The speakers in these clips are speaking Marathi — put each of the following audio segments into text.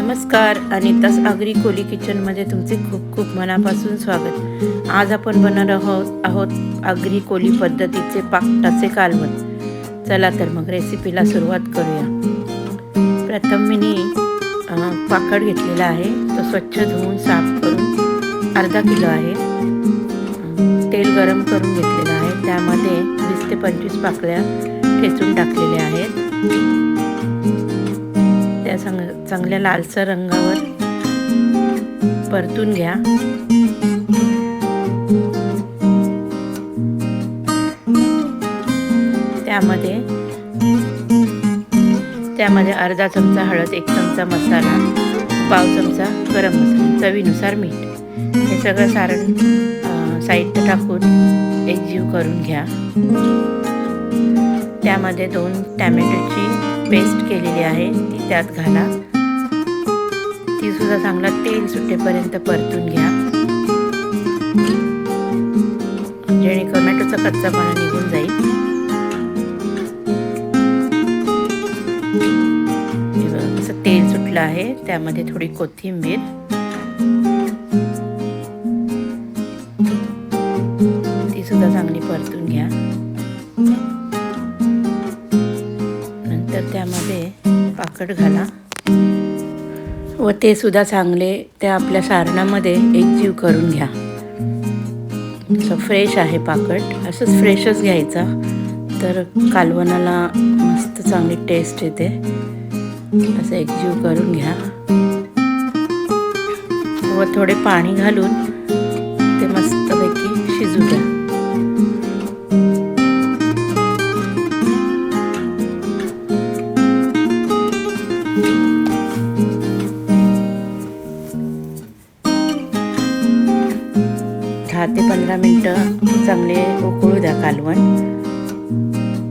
नमस्कार अनितास आगरी कोली किचनमध्ये तुमचे खूप खूप मनापासून स्वागत. आज आपण बनणार आहोत आहोत आगरी कोली पद्धतीचे पाकटाचे कालवण. चला तर मग रेसिपीला सुरुवात करूया. प्रथम मी पाकड घेतलेला आहे. तो स्वच्छ धुवून साफ करून अर्धा किलो आहे. तेल गरम करून घेतलेलं आहे. त्यामध्ये वीस ते पंचवीस पाकळ्या ठेचून टाकलेल्या आहेत. त्या चांग चांगल्या लालसर रंगावर परतून घ्या. त्यामध्ये त्यामध्ये अर्धा चमचा हळद एक चमचा मसाला पाव चमचा गरम मसाला चवीनुसार मीठ. हे सगळं सारण साहित्य टाकून एकजीव करून घ्या. त्यामध्ये दोन टॅमॅटोची पेस्ट केलेली आहे ती त्यात घाला. ती सुद्धा चांगला तेल सुटेपर्यंत परतून घ्या. जेणे टोमॅटोचा कच्चापणा निघून जाईल. तेल सुटलं आहे. त्यामध्ये थोडी कोथिंबीर. ती सुद्धा चांगली परतून घ्या. तर त्यामध्ये पाकड घाला. व ते सुद्धा चांगले त्या आपल्या सारणामध्ये एकजीव करून घ्या. असं फ्रेश आहे पाकट असंच फ्रेशच घ्यायचा. तर कालवणाला मस्त चांगली टेस्ट येते. असं एकजीव करून घ्या. व थोडे पाणी घालून दहा ते पंधरा मिनटं चांगले उकळू द्या कालवण.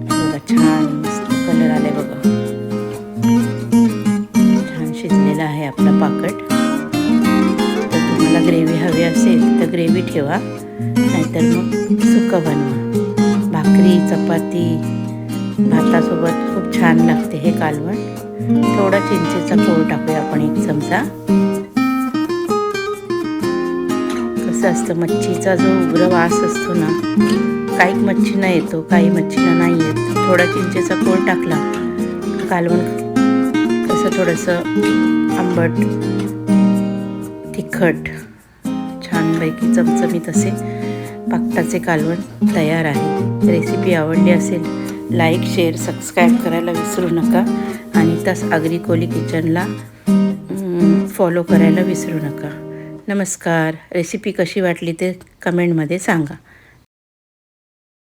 बघा छान कलर आलाय बघा. छान शिजलेला आहे आपला पाकट. तर तुम्हाला ग्रेव्ही हवी असेल तर ग्रेव्ही ठेवा नाहीतर मग सुकं बनवा. भाकरी चपाती भातासोबत खूप छान लागते हे कालवण. थोडा चिंचेचा कोळ टाकूया आपण एक चमचा. कसं असतं. मच्छीचा जो उग्र वास असतो ना काही मच्छीना येतो हो, काही मच्छीला नाही येत. थोडा चिंचेचा कोळ टाकला कालवण तसं थोडंसं आंबट तिखट छानपैकी चमचमीत असे पाकटाचे कालवण तयार आहे. रेसिपी आवडली असेल लाईक शेअर सबस्क्राईब करायला विसरू नका आणि तस अग्रिकोली कोली किचनला फॉलो करायला विसरू नका. नमस्कार. रेसिपी कशी वाटली ते कमेंटमध्ये सांगा.